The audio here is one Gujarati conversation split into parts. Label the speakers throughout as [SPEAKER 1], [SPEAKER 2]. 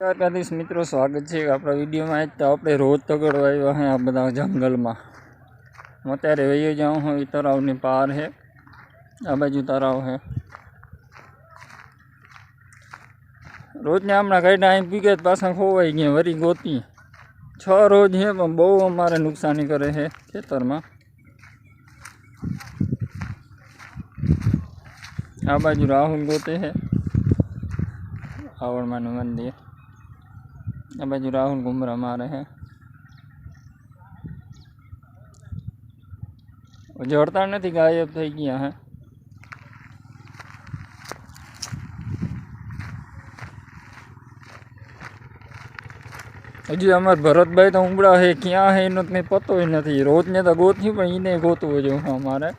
[SPEAKER 1] દ્વારકાધીશ મિત્રો સ્વાગત છે આપણા વિડીયોમાં આજ તો આપણે રોજ તગડવા આવ્યા हैं આ બધા જંગલમાં હું અત્યારે વહી જાઉં હું એ તળાવની પાર છે આ બાજુ તળાવ છે રોજને હમણાં કાઢ્યા અહીં પીગે તો પાછા ખોવાઈ ગયા વરી ગોતી છ રોજ છે પણ બહુ અમારે નુકસાની કરે છે ખેતરમાં આ બાજુ રાહુલ ગોતે છે આવડમાનું મંદિર આ બાજુ રાહુલ ઘુમરા મારે છે જોડતા નથી ગાયબ થઈ ગયા હે હજી અમાર ભરતભાઈ તો ઉમડા હે ક્યાં હે એનો કંઈ પતો નથી રોજને તો ગોત્યું પણ એને ગોતવું જોઈએ અમારે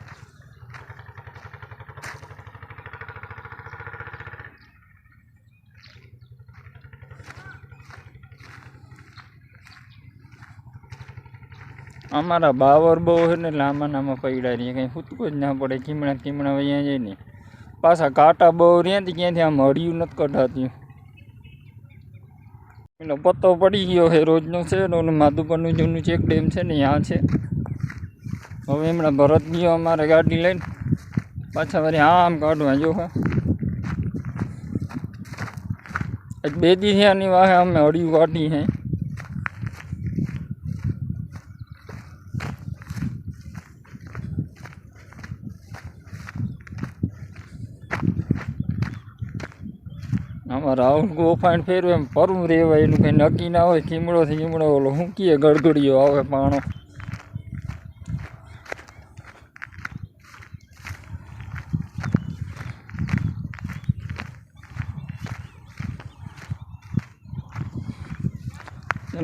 [SPEAKER 1] અમારા બાવર બહુ છે ને એટલે આમાં આમાં પડ્યા રહીએ કંઈ હૂતકો જ ના પડે. કીમણા કીમણા વૈયા જાય ને. પાછા કાંટા બહુ રહ્યા ને ક્યાંથી આમ હળિયું નથી કઢાતું. એનો પત્તો પડી ગયો છે, રોજનો છે ને માધુપરનું જૂનું ચેક ડેમ છે ને ત્યાં છે. હવે હમણાં ભરત ગયો અમારે ગાડી લઈને. પાછા વળી આમ કાઢવા જો હા. બે દી થયાની વાહે અમે હળિયું કાઢી હે. આમાં રાહુલ ગોફાણ ફેરવે એમ પરવું રેવાય એનું કંઈ નક્કી ના હોય કીમડો થી કીમડો ઓલો શું કીએ ગડગડીયો આવે પાણો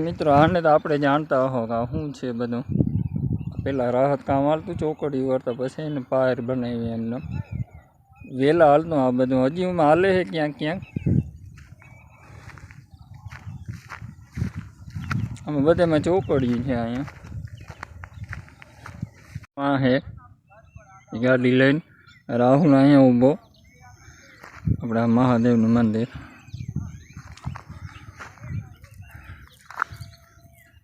[SPEAKER 1] મિત્રો આને તો આપણે જાણતા હો કે આ શું છે બધું પેલા રાહત કામ હાલતું ચોકડી વળતા પછી એને પાર બનાવી એમને વેલા હાલતું આ બધું હજી હું હાલે છે ક્યાંક ક્યાંક અમે બધામાં ચોકડી છે અહીંયા. હા હે. ગાડી લઈને રાહુલ અહીંયા ઊભો. આપણા મહાદેવનું મંદિર.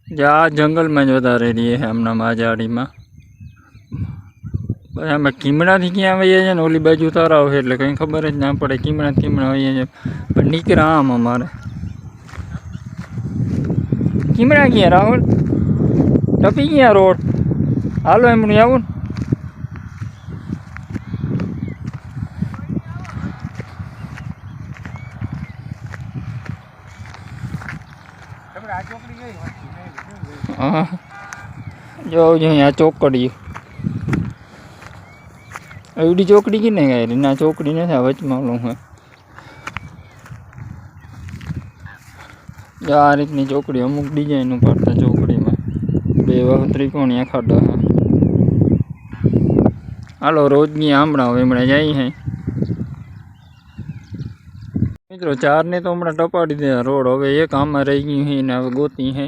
[SPEAKER 1] જે, આ જંગલમાં જ વધારે રહીએ છે હમણાં માજાડીમાં. પછી અમે કીમડાથી ક્યાં આવીએ છીએ ને? ઓલી બાજુ તરાવ છે એટલે કંઈ ખબર જ ના પડે. કીમડા કીમડા હોઈએ છીએ. પણ નીકળ્યા આમ અમારે. કીમડા ગયા રાહુલ ટપી ગયા રોડ હાલો એમનું આવું ને હા જો જો અહીંયા ચોકડી એવડી ચોકડી કે ને કાંઈ ના ચોકડી નથી આ વચમાં ઓલું હે આ રીતની ચોકડી, અમુક ડિઝાઇન ઉપાડતા ચોકડીમાં. બે વાહ ત્રિકોણીયા ખાડા હે હાલો, રોજની આમળા હમણાં જાય હે મિત્રો, ચારને તો હમણાં ટપાડી દે રોડ હવે એક આમાં રહી ગયું છે ને હવે ગોતી હે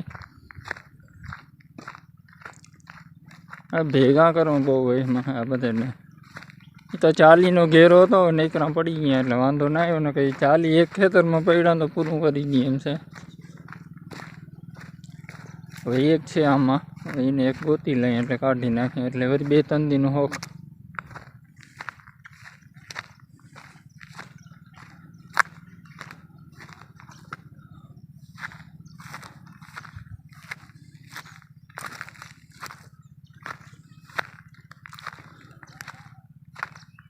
[SPEAKER 1] આ ભેગા કરો બહુ એમાં, આ બધાને. એ તો ચાલીનો ઘેરો હતો નીકળા પડી ગયા, એટલે વાંધો ના આવ્યો. ને કંઈ ચાલી એક ખેતરમાં પડ્યા તો પૂરું કરી દઈએ એમ છે. હવે એક છે આમાં હવે એને એક ગોતી લઈએ એટલે કાઢી નાખીએ એટલે વળી બે ત્રણ દિનનો હોક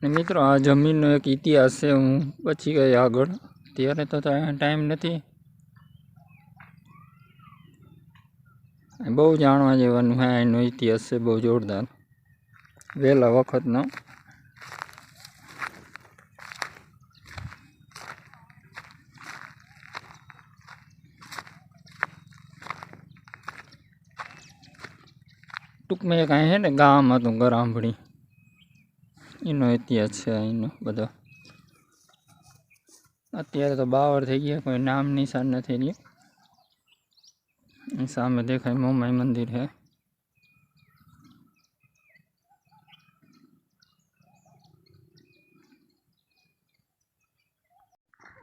[SPEAKER 1] ને મિત્રો આ જમીનનો એક ઇતિહાસ છે હું પછી ગઈ આગળ ત્યારે તો ટાઈમ નથી બહુ જાણવા જેવાનું હા એનો ઇતિહાસ છે બહુ જોરદાર. વહેલા વખતનો. ટૂંકમાં એક અહીં છે ને, ગામ હતું, ગરાંભણી. એનો ઇતિહાસ છે અહીંનો બધો. અત્યારે તો બાવર થઈ ગયા, કોઈ નામ નિશાન નથી રહ્યું. सामने देखा मुंबई मंदिर है।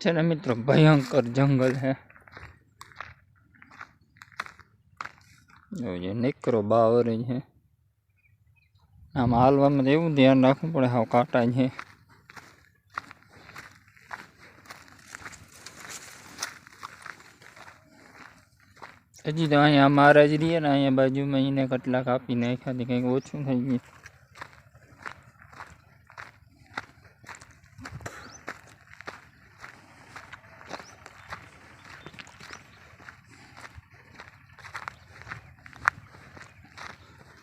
[SPEAKER 1] चलो मित्र, भयंकर जंगल है। ये निकरो बावर है। हम हाल में तो एवं ध्यान રાખવું पड़े हाँ काटा है। હજી તો અહીંયા મહારાજ રહીએ ને અહીંયા બાજુમાં એને કટલા કાપી નાખ્યા હતી કંઈક ઓછું થઈ ગયું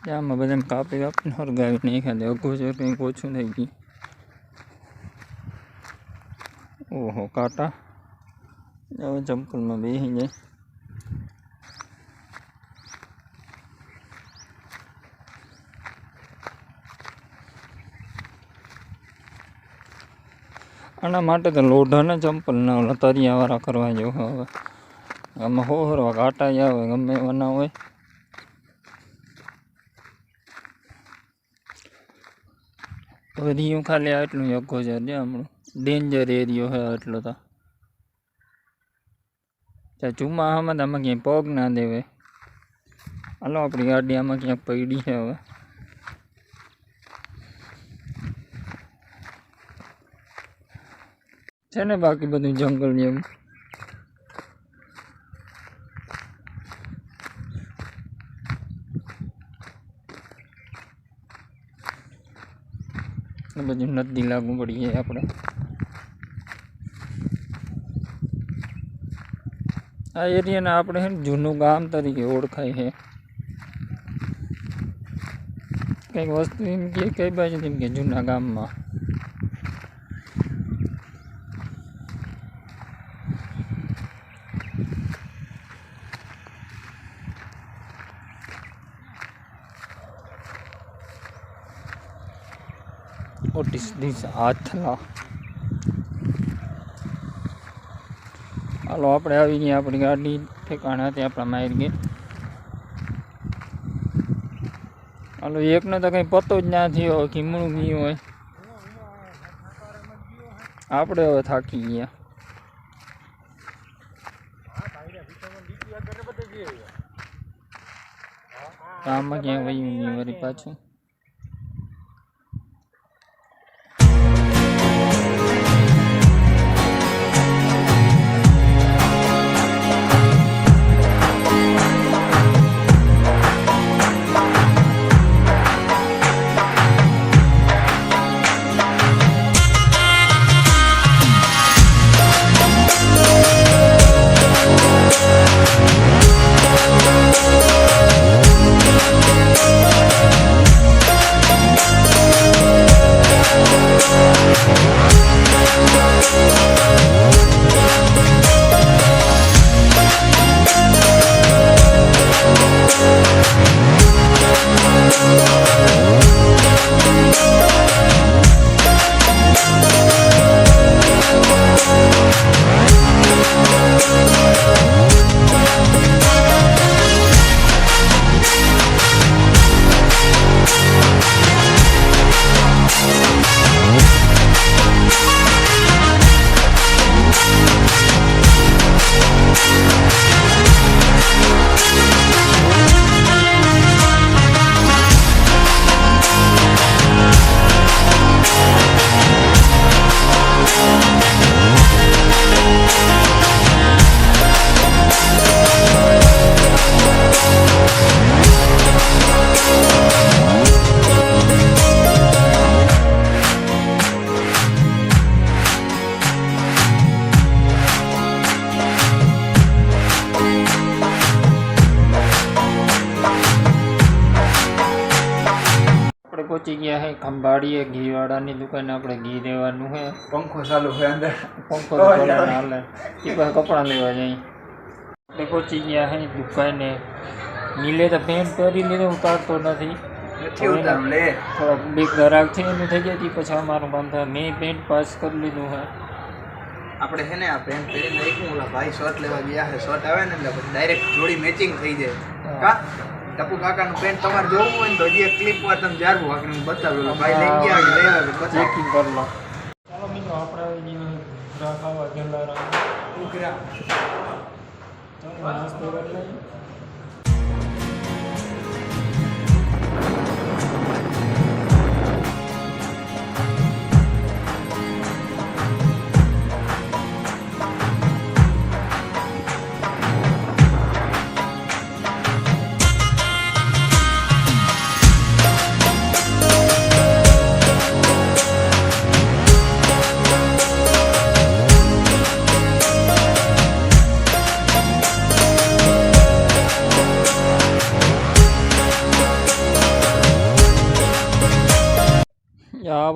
[SPEAKER 1] આમાં બધા કાપી કાપીને હરગાવી નાખ્યા દે અઘો છે કંઈક ઓછું થઈ ગયું ઓહો કાંટા હવે ચંપલમાં બેસી જાય આના માટે તો લોઢાના ચંપલ ઓલા કરવા જેવું હવે. આમાં હો હરવા કાંટા જ આવે, ગમે એવા ના હોય. હવે રીયું ખાલી આટલું યગો છે જે હમણાં. ડેન્જર એરિયો છે આટલો તો. ત્યાં ચોમાસામાં તો આમાં ક્યાંય પગ ના દેવે હાલો, આપણી ગાડી આમાં ક્યાંક પડી છે હવે. છે ને બાકી બધું જંગલ જેવું આ બધું નદી લાગુ પડી જાય આપણે આ એરિયાને આપણે છે ને જૂનું ગામ તરીકે ઓળખાય છે કંઈક વસ્તુ એમ કે કઈ બાજુ એમ કે જૂના ગામમાં This આથલા હાલો આપણે આવી ગયા આપણી ગાડી ઠેકાણા હતી આપણા મારી ગઈ હાલો એકને તો કંઈ પતો જ ના થયો કિમણું ગયું હોય આપણે હવે થાકી ગયા કામમાં ક્યાં વયું નહીં વળી પાછું પહોંચી ગયા હે ખંભાળીએ ઘીવાળાની દુકાને આપણે ઘી લેવાનું હે.
[SPEAKER 2] પંખો ચાલુ છે અંદર.
[SPEAKER 1] પંખો હાલે. એ પાસે કપડાં લેવા જાય. આપણે પહોંચી ગયા હે દુકાને. મિલે તો પેન્ટ પહેરી લીધો ઉતારતો નથી. થોડોક બે ગરાક છે એનું થઈ તે પછી અમારું કામ થાય. મેં પેન્ટ પાસ કરી લીધું હે.
[SPEAKER 2] આપણે છે ને આ પેન્ટ પહેરીને એક ઓલા ભાઈ શર્ટ લેવા ગયા છે શર્ટ આવે ને એટલે ડાયરેક્ટ જોડી મેચિંગ થઈ જાય. કા? ટપુ કાકાનું પેન્ટ તમારે જોવું હોય ને તો હજી એક ક્લિપ વાર તમે જારવું આખરે હું બતાવ્યું ભાઈ લઈ ગયા લઈ આવે બતાવ.
[SPEAKER 1] ચેકિંગ કરી લો. ચાલો મિત્રો આપણે આવી ગયું ગ્રાહક આવા ગયેલા
[SPEAKER 2] ઉઘરા
[SPEAKER 1] ચાલો નાસ્તો કરી લઈએ.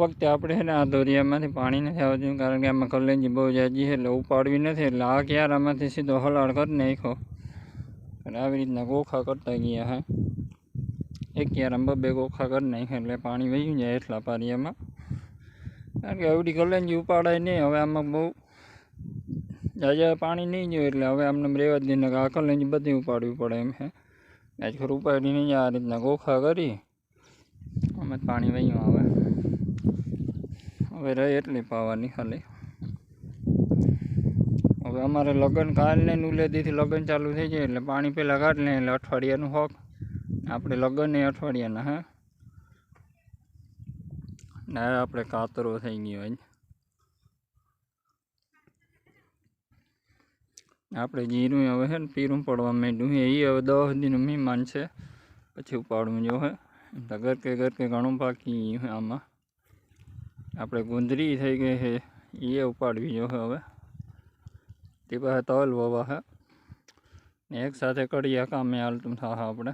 [SPEAKER 1] વખતે આપણે છે ને આ દોરિયામાંથી પાણી નથી આવતું કારણ કે આમાં કલેંજી બહુ જાજી છે, એટલે ઉપાડવી નથી, એટલે આ ક્યારામાંથી સીધો હલાડ કરી નાખ્યો. અને આવી રીતના ગોખા કરતા ગયા હે. એક ક્યારામાં બબે ગોખા કરી નાખ્યા, એટલે પાણી વહ્યું જાય એટલા પારિયામાં. કારણ કે આવડી કલેંજી ઉપાડાય નહીં, હવે આમાં બહુ જાજા પાણી નહીં જોયું એટલે હવે આમને રેવા જ દઈને આ કલેંજી બધી ઉપાડવી પડે એમ છે આજ ખર ઉપાડી નહીં, આ રીતના ગોખા કરી, આમાં પાણી વહ્યું આવે. હવે રહે એટલી પાવાની ખાલી. હવે અમારે લગ્ન કાલને ઉલેદીથી લગ્ન ચાલુ થઈ જાય એટલે પાણી પહેલાં કાઢ લે એટલે અઠવાડિયાનું હોક. આપણે લગ્ન એ અઠવાડિયાના, હે? ને આપણે કાતરો થઈ ગયો આજ આપણે જીરું હવે છે ને, પીરું પડવા માંડ્યું એ હવે દસ દિન મહેમાન છે. પછી ઉપાડવું જો, હે? ઘર કે ઘર કે ઘણું છે આમાં. આપણે ગુંદરી થઈ ગઈ છે એ ઉપાડવી જો હવે તે પાસે તલ વવા છે ને એક સાથે કડિયા કામે હાલતું થા આપણે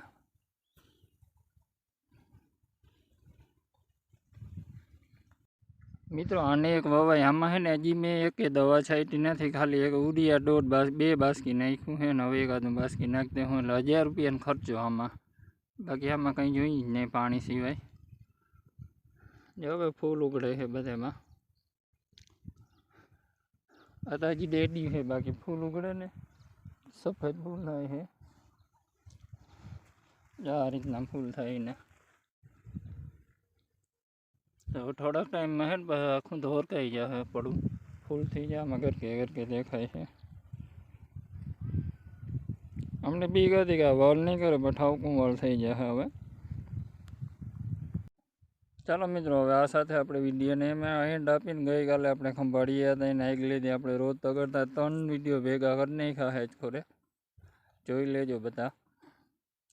[SPEAKER 1] મિત્રો આને એક વવાય આમાં છે ને હજી મેં એકે દવા છાંટી નથી ખાલી એક ઉડિયા દોઢ બાસ બે બાસકી નાખ્યું છે ને હવે એકાદું બાસકી નાખી દે હું એટલે હજાર રૂપિયાનો ખર્ચો આમાં બાકી આમાં કંઈ જોઈ જ નહીં પાણી સિવાય જો હવે ફૂલ ઉગડે છે બધામાં આ તો હજી ડેડી છે બાકી ફૂલ ઉગડે ને સફેદ ફૂલ થાય છે જો આ રીતના ફૂલ થાય ને તો થોડાક ટાઈમમાં હે ને પછી આખું ધોરકાઈ જશે પડું ફૂલ થઈ જાય આમાં ગરકે ગરકે દેખાય છે અમને બીક હતી કે આ વોલ નહીં કરે પણ ઠાવકું વોલ થઈ જશે હવે ચાલો મિત્રો, હવે આ સાથે આપણે વિડીયોને મેં એન્ડ આપીને ગઈકાલે આપણે ખંભાળીએ હતા, એને લીધી, આપણે રોજ તગડતા ત્રણ વીડિયો ભેગા કરી નાખ્યા હેજ ખોરે જોઈ લેજો બધા.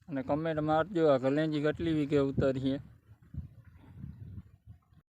[SPEAKER 1] અને કમેન્ટ મારજો આ કલેજી કેટલી વીઘે ઉતારીએ.